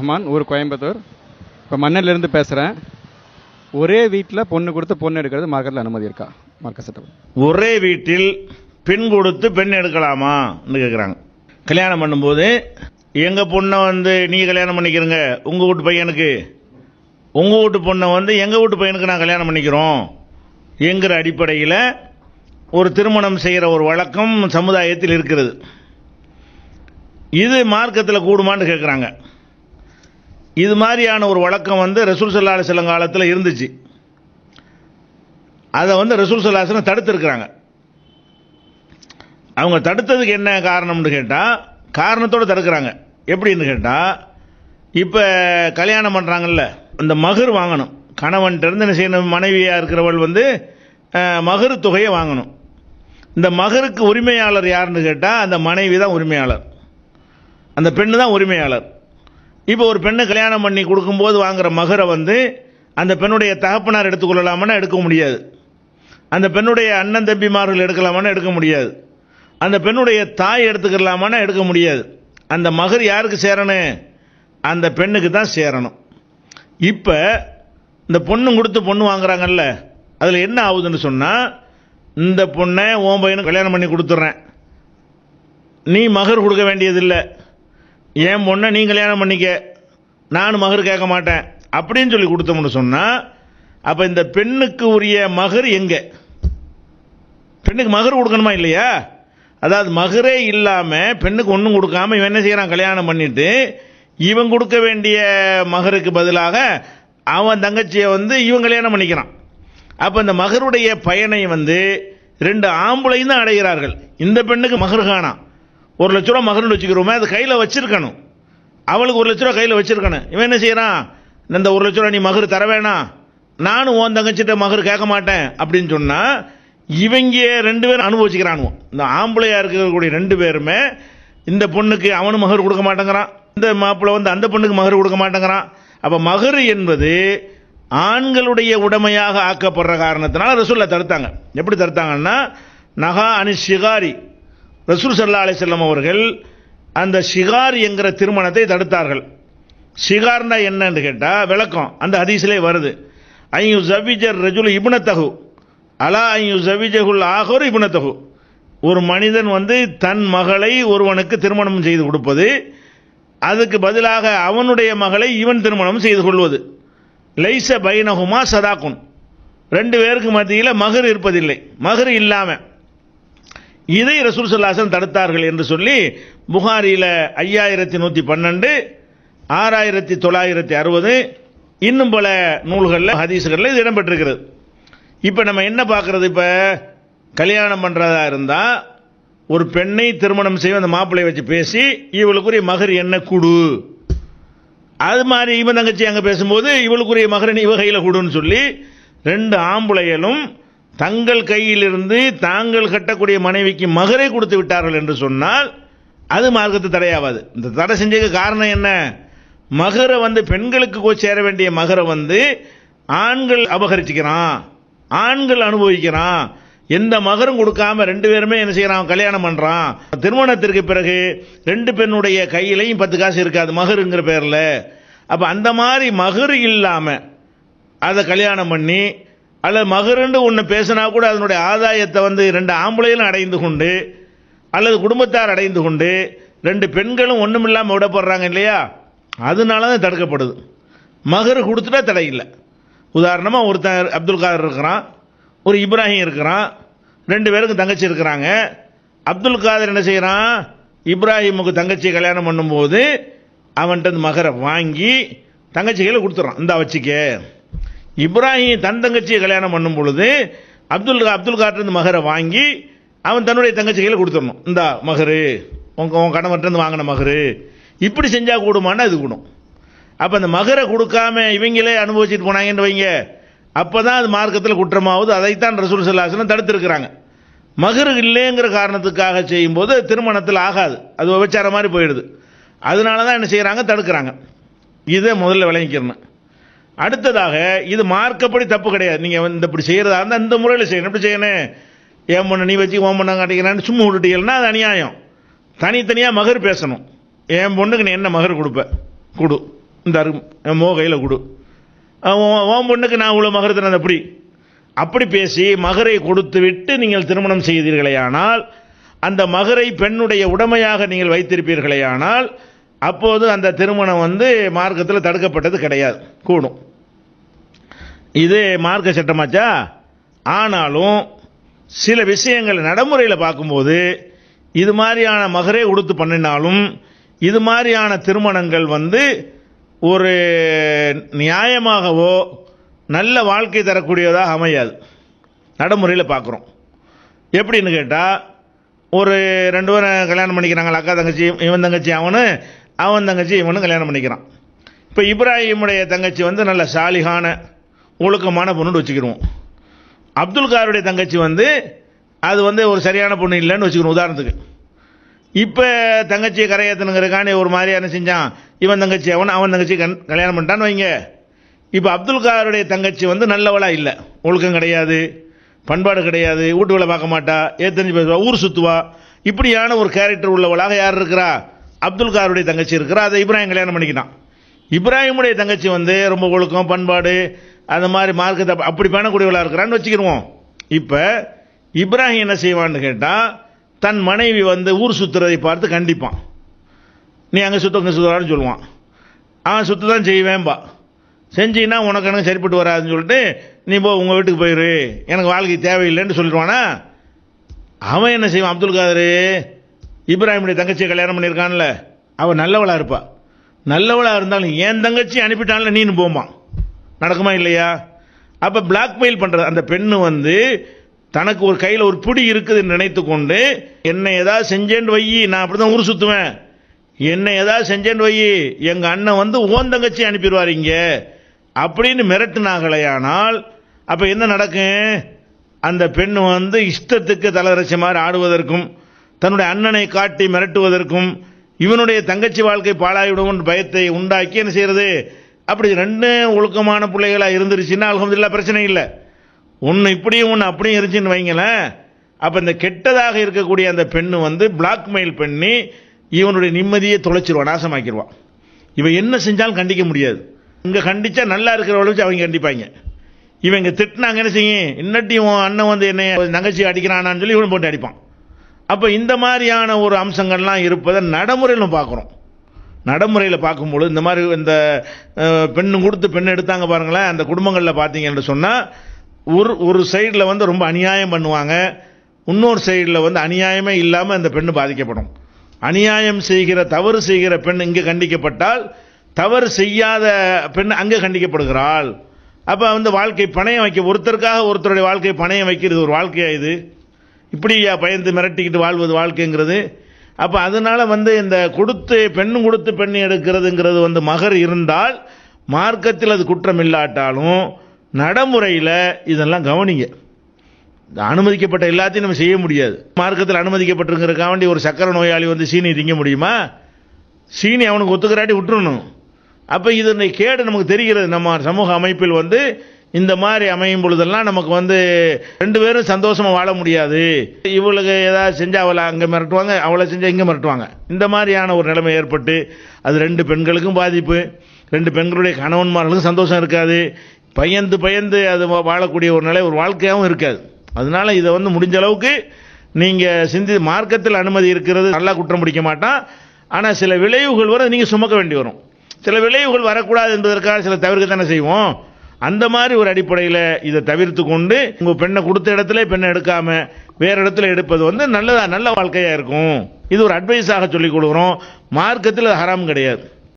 ரஹ்மான் ஊர் கோயம்புத்தூர். இப்போ மண்ணிலிருந்து பேசுகிறேன் ஒரே வீட்டில் பொண்ணு கொடுத்து பொண்ணு எடுக்கிறது மார்க்கெட்டில் அனுமதி இருக்கா? மார்க்க சட்டம். ஒரே வீட்டில் பெண் கொடுத்து பெண் எடுக்கலாமான்னு கேட்குறாங்க கல்யாணம் பண்ணும்போது எங்கள் பொண்ணை வந்து நீங்கள் கல்யாணம் பண்ணிக்கிறங்க? உங்கள் வீட்டு பையனுக்கு உங்கள் வீட்டு பொண்ணை வந்து எங்கள் வீட்டு பையனுக்கு நான் கல்யாணம் பண்ணிக்கிறோம்? என்கிற அடிப்படையில் ஒரு திருமணம் செய்கிற ஒரு வழக்கம் சமுதாயத்தில் இருக்கிறது. இது மார்க்கத்தில் கூடுமான்னு கேட்குறாங்க இது மாதிரியான ஒரு வழக்கம் வந்து ரசூல் சல்லா அலிஸ்லம் காலத்தில் இருந்துச்சு. அதை வந்து ரசூல் சல்லாசனம் தடுத்திருக்கிறாங்க. அவங்க தடுத்ததுக்கு என்ன காரணம்னு கேட்டால் காரணத்தோடு தடுக்கிறாங்க. எப்படின்னு கேட்டால் இப்போ கல்யாணம் பண்ணுறாங்கல்ல இந்த மகர் வாங்கணும். கணவன்கிட்டருந்து என்ன செய்யணும்? மனைவியாக இருக்கிறவள் வந்து மகர் தொகையை வாங்கணும். இந்த மகருக்கு உரிமையாளர் யாருன்னு கேட்டால் அந்த மனைவி தான் உரிமையாளர். அந்த பெண்ணு தான் உரிமையாளர். இப்போ ஒரு பெண்ணை கல்யாணம் பண்ணி கொடுக்கும்போது வாங்குற மகரை வந்து அந்த பெண்ணுடைய தகப்பனார் எடுத்துக்கொள்ளலாமான்னா எடுக்க முடியாது. அந்த பெண்ணுடைய அண்ணன் தம்பிமார்கள் எடுக்கலாமான்னா எடுக்க முடியாது. அந்த பெண்ணுடைய தாய் எடுத்துக்கலாமான்னா எடுக்க முடியாது. அந்த மகர் யாருக்கு சேரணும் அந்த பெண்ணுக்கு தான் சேரணும். இப்போ இந்த பொண்ணு கொடுத்து பொண்ணு வாங்குறாங்கல்ல அதில் என்ன ஆகுதுன்னு சொன்னால் இந்த பொண்ணை உன் பையனும் கல்யாணம் பண்ணி கொடுத்துட்றேன் நீ மகர் கொடுக்க வேண்டியதில்லை. என் பொண்ணை நீ கல்யாணம் பண்ணிக்க? நான் மகர் கேட்க மாட்டேன். அப்படின்னு சொல்லி கொடுத்தோம்னு சொன்னால் அப்போ இந்த பெண்ணுக்கு உரிய மகர் எங்கே? பெண்ணுக்கு மகர் கொடுக்கணுமா இல்லையா? அதாவது மகரே இல்லாமல் பெண்ணுக்கு ஒன்றும் கொடுக்காம இவன் என்ன செய்கிறான் கல்யாணம் பண்ணிட்டு இவன் கொடுக்க வேண்டிய மகருக்கு பதிலாக அவன் தங்கச்சியை வந்து இவன் கல்யாணம் பண்ணிக்கிறான். அப்போ இந்த மகருடைய பயனை வந்து ரெண்டு ஆம்பளையும் தான் அடைகிறார்கள். இந்த பெண்ணுக்கு மகர் காணாம். ஒரு லட்ச ரூபா மகர்னு வச்சுக்கிறோமே அது கையில் வச்சுருக்கணும். அவளுக்கு ஒரு லட்ச ரூபா கையில் வச்சுருக்கணும். இவன் என்ன செய்கிறான் இந்த ஒரு லட்ச ரூபா நீ மகர் தர வேணாம் நானும் உன் தங்கச்சிட்ட மகர் கேட்க மாட்டேன் அப்படின்னு சொன்னால் இவங்க ரெண்டு பேரும் அனுபவிச்சுக்கிறானுவோம் இந்த ஆம்பளையாக இருக்கக்கூடிய ரெண்டு பேருமே இந்த பொண்ணுக்கு அவனும் மகர் கொடுக்க மாட்டேங்கிறான். இந்த மாப்பிள்ளை வந்து அந்த பொண்ணுக்கு மகர் கொடுக்க மாட்டேங்கிறான். அப்போ மகர் என்பது ஆண்களுடைய உடைமையாக ஆக்கப்படுற காரணத்தினால ரசூலில் தடுத்தாங்க. எப்படி தடுத்தாங்கன்னா நகா அனி ஷிகாரி ரசூல் சல்லா அலிசல்லம் அவர்கள் அந்த ஷிகார் என்கிற திருமணத்தை தடுத்தார்கள். ஷிகார்னா என்னன்னு கேட்டால் விளக்கம் அந்த ஹதீஸிலே வருது. ஐயு ஜவிஜர் ரஜுல் இபுனத்தகு அலா ஐயு ஜவிஜகுல் ஆகோர் இபுனத்தகு ஒரு மனிதன் வந்து தன் மகளை ஒருவனுக்கு திருமணம் செய்து கொடுப்பது அதுக்கு பதிலாக அவனுடைய மகளை இவன் திருமணம் செய்து கொள்வது. லைச பைனகுமா சதாக்குன் ரெண்டு பேருக்கு மத்தியில் மகர் இருப்பதில்லை. மகர் இல்லாமல் இதை ரசூல் சல்லாசன் தடுத்தார்கள் என்று சொல்லி புகாரியில் ஐயாயிரத்தி நூற்றி பன்னெண்டு ஆறாயிரத்தி தொள்ளாயிரத்தி அறுபது இன்னும் பல நூல்களில் ஹதீஸுகளில் இது இடம்பெற்றிருக்கிறது. இப்போ நம்ம என்ன பார்க்கறது இப்போ? கல்யாணம் பண்ணுறதா இருந்தால் ஒரு பெண்ணை திருமணம் செய்ய அந்த மாப்பிள்ளையை வச்சு பேசி இவளுக்குரிய மகர் என்ன குடு? அது மாதிரி இவன் தங்கச்சி அங்கே பேசும்போது இவளுக்குரிய மகர் நீ இவகையில் கொடுன்னு சொல்லி ரெண்டு ஆம்பளைகளும் தங்கள் கையிலிருந்து தாங்கள் கட்டக்கூடிய மனைவிக்கு மகரை கொடுத்து விட்டார்கள் என்று சொன்னால் அது மார்க்கத்து தடையாவாது. இந்த தடை செஞ்சதுக்கு காரணம் என்ன? மகரை வந்து பெண்களுக்கு போய் சேர வேண்டிய மகரை வந்து ஆண்கள் அபகரிச்சுக்கிறான் ஆண்கள் அனுபவிக்கிறான். எந்த மகரும் கொடுக்காம ரெண்டு பேருமே என்ன செய்யறான்? கல்யாணம் பண்றான். திருமணத்திற்கு பிறகு ரெண்டு பெண்ணுடைய கையிலையும் பத்து காசு இருக்காது மகருங்கிற பேர்ல. அப்ப அந்த மாதிரி மகர் இல்லாம அதை கல்யாணம் பண்ணி அல்லது மகருன்னு ஒன்று பேசினா கூட அதனுடைய ஆதாயத்தை வந்து ரெண்டு ஆம்பளைகளும் அடைந்து கொண்டு அல்லது குடும்பத்தார் அடைந்து கொண்டு ரெண்டு பெண்களும் ஒன்றும் இல்லாமல் விடப்படுறாங்க இல்லையா? அதனால தான் தடுக்கப்படுது. மகர் கொடுத்துட்டா தடை இல்லை. உதாரணமாக ஒருத்தன் அப்துல் காதர் இருக்கிறான் ஒரு இப்ராஹிம் இருக்கிறான் ரெண்டு பேருக்கு தங்கச்சி இருக்கிறாங்க. அப்துல் காதர் என்ன செய்கிறான் இப்ராஹிமுக்கு தங்கச்சியை கல்யாணம் பண்ணும்போது அவன்கிட்ட மகரை வாங்கி தங்கச்சிகளை கொடுத்துட்றான் இந்த வச்சிக்க. இப்ராஹிம் தன் தங்கச்சியை கல்யாணம் பண்ணும் பொழுது அப்துல் அப்துல் காதர் மகரை வாங்கி அவன் தன்னுடைய தங்கச்சிகளை கொடுத்துடணும். இந்த மகரு உங்க உன் கணவர்கிட்ட வாங்கின மகரு இப்படி செஞ்சா கூடுமான்னு இது கூடும். அப்ப அந்த மகரை கொடுக்காம இவங்களே அனுபவிச்சுட்டு போனாங்கன்னு வைங்க. அப்பதான் அது மார்க்கத்தில் குற்றமாவது அதைத்தான் ரசூல் சல்லாஹலம் தடுத்திருக்கிறாங்க. மகரு இல்லைங்கிற காரணத்துக்காக செய்யும்போது திருமணத்தில் ஆகாது. அது விபச்சாரம் மாதிரி போயிடுது. அதனால தான் என்ன செய்கிறாங்க தடுக்கிறாங்க. இதை முதல்ல விளங்கிக்கிறேன் அடுத்ததாக இது மார்க்கப்படி தப்பு கிடையாது. நீங்கள் வந்து இப்படி செய்கிறதா இருந்தால் இந்த முறையில் செய்யணும். எப்படி செய்யணும்? ஏன் பொண்ணு நீ வச்சு ஓம் பண்ண காட்டிக்கிறான்னு சும்மா விட்டுட்டீங்கன்னா அது அநியாயம். தனித்தனியாக மகர் பேசணும். என் பொண்ணுக்கு நீ என்ன மகர் கொடுப்ப? கொடு. இந்த அரு மோ கையில் கொடு. ஓம் உன் பொண்ணுக்கு நான் இவ்வளோ மகர் தரேன் அப்படி அப்படி பேசி மகரை கொடுத்து விட்டு நீங்கள் திருமணம் செய்தீர்களேயானால் அந்த மகரை பெண்ணுடைய உடமையாக நீங்கள் வைத்திருப்பீர்களேயானால் அப்போது அந்த திருமணம் வந்து மார்க்கத்தில் தடுக்கப்பட்டது கிடையாது. கூடும். இது மார்க்க சட்டமாச்சா? ஆனாலும் சில விஷயங்கள் நடைமுறையில் பார்க்கும்போது இது மாதிரியான மகரே கொடுத்து பண்ணினாலும் இது மாதிரியான திருமணங்கள் வந்து ஒரு நியாயமாகவோ நல்ல வாழ்க்கை தரக்கூடியதாக அமையாது. நடைமுறையில் பார்க்குறோம். எப்படின்னு கேட்டால் ஒரு ரெண்டு பேரும் கல்யாணம் பண்ணிக்கிறாங்க அக்கா தங்கச்சி இவன் தங்கச்சி அவனு அவன் தங்கச்சி இவனும் கல்யாணம் பண்ணிக்கிறான். இப்போ இப்ராஹிமுடைய தங்கச்சி வந்து நல்ல சாலிகான ஒழுக்கமான பொண்ணுன்னு வச்சுக்கிடுவோம். அப்துல் காருடைய தங்கச்சி வந்து அது வந்து ஒரு சரியான பொண்ணு இல்லைன்னு வச்சுக்கணும் உதாரணத்துக்கு. இப்போ தங்கச்சியை கரையேற்றணுங்கிறக்கானே ஒரு மாதிரியான என்ன செஞ்சான்? இவன் தங்கச்சி அவன் அவன் தங்கச்சி கண் கல்யாணம் பண்ணிட்டான்னு வைங்க. இப்போ அப்துல் காருடைய தங்கச்சி வந்து நல்லவளா இல்லை. ஒழுக்கம் கிடையாது பண்பாடு கிடையாது வீட்டு வேலை பார்க்க மாட்டா ஏத்தஞ்சு பேசுவா ஊர் சுற்றுவா இப்படியான ஒரு கேரக்டர் உள்ளவளாக யார் இருக்கிறா? அப்துல் காருடைய தங்கச்சி இருக்கிறா அதை இப்ராஹிம் கல்யாணம் பண்ணிக்கிட்டான். இப்ராஹிமுடைய தங்கச்சி வந்து ரொம்ப ஒழுக்கம் பண்பாடு அந்த மாதிரி மார்க்கத்தை அப்படி பேணக்கூடியவளாக இருக்கிறான்னு வச்சுக்கிடுவோம். இப்போ இப்ராஹிம் என்ன செய்வான்னு கேட்டால் தன் மனைவி வந்து ஊர் சுத்துறதை பார்த்து கண்டிப்பான். நீ அங்கே சுத்த அங்கே சுற்றுறான்னு சொல்லுவான். அவன் சுற்று தான் செய்வேன்பா. செஞ்சீன்னா உனக்கு எனக்கு சரிப்பட்டு வராதுன்னு சொல்லிட்டு நீ போ உங்கள் வீட்டுக்கு போயிரு. எனக்கு வாழ்க்கை தேவையில்லைன்னு சொல்லிடுவானா? அவன் என்ன செய்வான் அப்துல் காதரு? இப்ராஹிமுடைய தங்கச்சியை கல்யாணம் பண்ணியிருக்கான்ல. அவள் நல்லவளாக இருப்பா. நல்லவளாக இருந்தாலும் என் தங்கச்சி அனுப்பிட்டான்ல நீனு போமா நடக்குமா இல்லையா? அப்போ பிளாக்மெயில் பண்ணுறது அந்த பெண்ணு வந்து தனக்கு ஒரு கையில் ஒரு பிடி இருக்குதுன்னு நினைத்து கொண்டு என்னை ஏதாவது செஞ்சேன்னு வை நான் அப்படிதான் ஊர் சுற்றுவேன் என்னை ஏதாவது செஞ்சேன்னு வை எங்கள் அண்ணன் வந்து ஓன் தங்கச்சி அனுப்பிடுவார் இங்கே. அப்படின்னு மிரட்டினாகலையானால் அப்போ என்ன நடக்கும்? அந்த பெண் வந்து இஷ்டத்துக்கு தலைரட்சி மாதிரி ஆடுவதற்கும் தன்னுடைய அண்ணனை காட்டி மிரட்டுவதற்கும் இவனுடைய தங்கச்சி வாழ்க்கை பாழாகிவிடும் பயத்தை உண்டாக்கி என்ன செய்யறது? அப்படி ரெண்டு ஒழுக்கமான பிள்ளைகளாக இருந்துருச்சுன்னா அல்ஹம்துலில்லாஹ் பிரச்சனை இல்லை. ஒன்று இப்படியும் ஒன்று அப்படியும் இருந்துச்சுன்னு வைங்களேன் அப்போ இந்த கெட்டதாக இருக்கக்கூடிய அந்த பெண்ணு வந்து பிளாக்மெயில் பண்ணி இவனுடைய நிம்மதியை தொலைச்சிருவான் நாசமாக்கிடுவான் இவன் என்ன செஞ்சாலும் கண்டிக்க முடியாது. இங்கே கண்டிச்சா நல்லா இருக்கிறவளை வச்சு அவங்க கண்டிப்பாங்க. இவன் இங்கே திட்டினாங்க என்ன செய்யும்? இன்னட்டி உன் அண்ணன் வந்து என்னை தங்கச்சி அடிக்கிறானான்னு சொல்லி இவனை போட்டு அடிப்பான். அப்போ இந்த மாதிரியான ஒரு அம்சங்கள்லாம் இருப்பதை நடைமுறையில் பார்க்குறோம். நடைமுறையில் பார்க்கும்பொழுது இந்த மாதிரி இந்த பெண் பெண்ணு கொடுத்து பெண் எடுத்தாங்க பாருங்களேன் அந்த குடும்பங்களில் பார்த்தீங்கன்னு சொன்னால் ஒரு ஒரு சைடில் வந்து ரொம்ப அநியாயம் பண்ணுவாங்க இன்னொரு சைடில் வந்து அநியாயமே இல்லாமல் அந்த பெண்ணு பாதிக்கப்படும். அநியாயம் செய்கிற தவறு செய்கிற பெண் இங்கே கண்டிக்கப்பட்டால் தவறு செய்யாத பெண் அங்கே கண்டிக்கப்படுகிறாள். அப்போ வந்து வாழ்க்கை பணையம் வைக்க ஒருத்தருக்காக ஒருத்தருடைய வாழ்க்கை பணையம் வைக்கிறது ஒரு வாழ்க்கையாக இது? இப்படியா பயந்து மிரட்டிக்கிட்டு வாழ்வது வாழ்க்கைங்கிறது? அப்போ அதனால் வந்து இந்த கொடுத்து பெண்ணு கொடுத்து பெண் எடுக்கிறதுங்கிறது வந்து மகர் இருந்தால் மார்க்கத்தில் அது குற்றம் இல்லாட்டாலும் நடைமுறையில் இதெல்லாம் கவனிங்க. இந்த அனுமதிக்கப்பட்ட எல்லாத்தையும் நம்ம செய்ய முடியாது. மார்க்கத்தில் அனுமதிக்கப்பட்டிருக்கிறதுக்காக வேண்டி ஒரு சக்கரை நோயாளி வந்து சீனி திங்க முடியுமா? சீனி அவனுக்கு ஒத்துக்கிறாட்டி விட்டுறணும். அப்போ இதனை கேடு நமக்கு தெரிகிறது. நம்ம சமூக அமைப்பில் வந்து இந்த மாதிரி அமையும் பொழுதெல்லாம் நமக்கு வந்து ரெண்டு பேரும் சந்தோஷமாக வாழ முடியாது. இவளுக்கு ஏதாவது செஞ்சால் அவளை அங்கே மிரட்டுவாங்க அவளை செஞ்சால் இங்கே மிரட்டுவாங்க. இந்த மாதிரியான ஒரு நிலைமை ஏற்பட்டு அது ரெண்டு பெண்களுக்கும் பாதிப்பு ரெண்டு பெண்களுடைய கணவன்மார்களுக்கும் சந்தோஷம் இருக்காது. பயந்து பயந்து அது வா- வாழக்கூடிய ஒரு நிலை ஒரு வாழ்க்கையாகவும் இருக்காது. அதனால இதை வந்து முடிஞ்ச அளவுக்கு நீங்கள் சிந்தி மார்க்கத்தில் அனுமதி இருக்கிறது நல்லா குற்றம் பிடிக்க மாட்டான். ஆனால் சில விளைவுகள் வர நீங்கள் சுமக்க வேண்டி வரும். சில விளைவுகள் வரக்கூடாது என்பதற்காக சில தவிர்க்கத்தானே செய்வோம். அந்த மாதிரி ஒரு அடிப்படையில் இதை தவிர்த்து கொண்டு உங்கள் பெண்ணை கொடுத்த இடத்துல பெண்ணை எடுக்காம வேற இடத்துல எடுப்பது வந்து நல்லதா நல்ல வாழ்க்கையாக இருக்கும். இது ஒரு அட்வைஸாக சொல்லிக் கொடுக்குறோம். மார்க்கத்தில் அது ஹராம் கிடையாது.